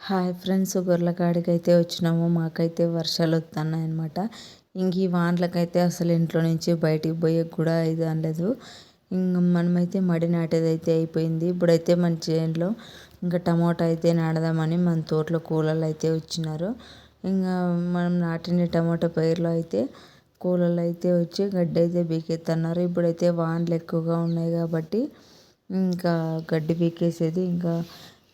Hi friends గొర్రెల అయితే వచ్చినాము. మాకైతే వర్షాలు వస్తున్నాయి అనమాట ఇంక ఈ వానలకైతే అసలు ఇంట్లో నుంచి బయటికి పోయే కూడా ఇది అనలేదు. ఇంక మనమైతే మడి నాటేదైతే అయిపోయింది. ఇప్పుడైతే మన చేనులో ఇంకా టమోటా అయితే నాడదామని మన తోటలో కూలర్లు అయితే వచ్చినారు. ఇంకా మనం నాటిన టమోటా పైర్లో అయితే కూలర్లు అయితే వచ్చి గడ్డి అయితే బీకెత్తన్నారు ఇప్పుడైతే వానలు ఎక్కువగా ఉన్నాయి కాబట్టి ఇంకా గడ్డి బీకేసేది ఇంకా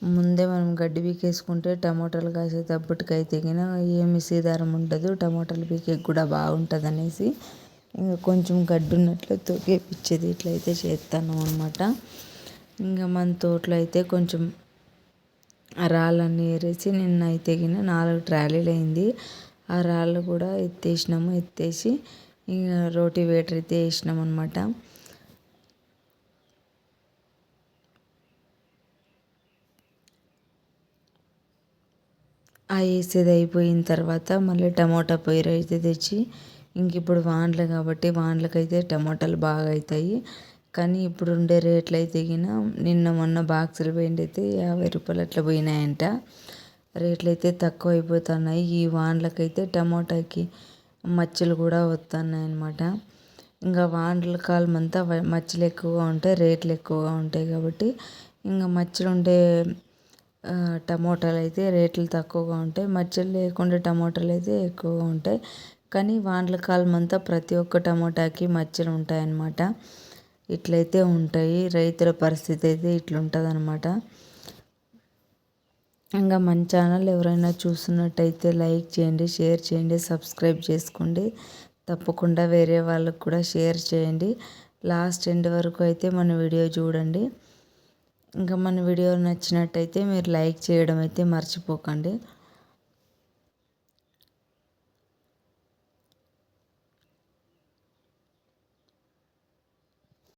ముందే మనం గడ్డి పీకేసుకుంటే టమోటాలు కాసేటప్పటికైతే గిన ఏమి సీదారం ఉండదు. టమోటాలు పీకేకి కూడా బాగుంటుంది అనేసి ఇంకా కొంచెం గడ్డి ఉన్నట్లు తొక్కేపిచ్చేది ఇట్లయితే చేస్తాను అనమాట ఇంకా మన తోటలో అయితే కొంచెం రాళ్ళన్నీ ఏరేసి నిన్న అయితే గిన నాలుగు ట్రాలీలు అయింది. ఆ రాళ్ళు కూడా ఎత్తేసినాము ఎత్తేసి ఇంకా రోటివేటర్ అయితే వేసినాం అనమాట ఆ వేసేది అయిపోయిన తర్వాత మళ్ళీ టమోటా పైరు అయితే తెచ్చి ఇంక ఇప్పుడు వానలు కాబట్టి వానలకైతే టమోటాలు బాగా అవుతాయి కానీ ఇప్పుడు ఉండే రేట్లు అయితే గిన నిన్న మొన్న బాక్సులు పోయిండైతే అయితే యాభై రూపాయలు అట్లా పోయినాయంట. రేట్లు అయితే తక్కువ అయిపోతున్నాయి. ఈ వానలకైతే టమోటాకి మచ్చలు కూడా వస్తున్నాయి అన్నమాట ఇంకా వానల కాలం అంతా మచ్చలు ఎక్కువగా ఉంటాయి రేట్లు ఎక్కువగా ఉంటాయి కాబట్టి ఇంకా మచ్చలు ఉండే టమోటాలు అయితే రేట్లు తక్కువగా ఉంటాయి. మచ్చలు లేకుండా టమోటాలు అయితే ఎక్కువగా ఉంటాయి. కానీ వానల కాలం అంతా ప్రతి ఒక్క టమోటాకి మచ్చలు ఉంటాయన్నమాట. ఇట్లయితే ఉంటాయి. రైతుల పరిస్థితి అయితే ఇట్లుంటుంది అనమాట ఇంకా మన ఛానల్ ఎవరైనా చూస్తున్నట్టయితే లైక్ చేయండి షేర్ చేయండి సబ్స్క్రైబ్ చేసుకోండి. తప్పకుండా వేరే వాళ్ళకు కూడా షేర్ చేయండి. లాస్ట్ ఎండ్ వరకు అయితే మన వీడియో చూడండి. ఇంకా మన వీడియో నచ్చినట్టయితే మీరు లైక్ చేయడం అయితే మర్చిపోకండి.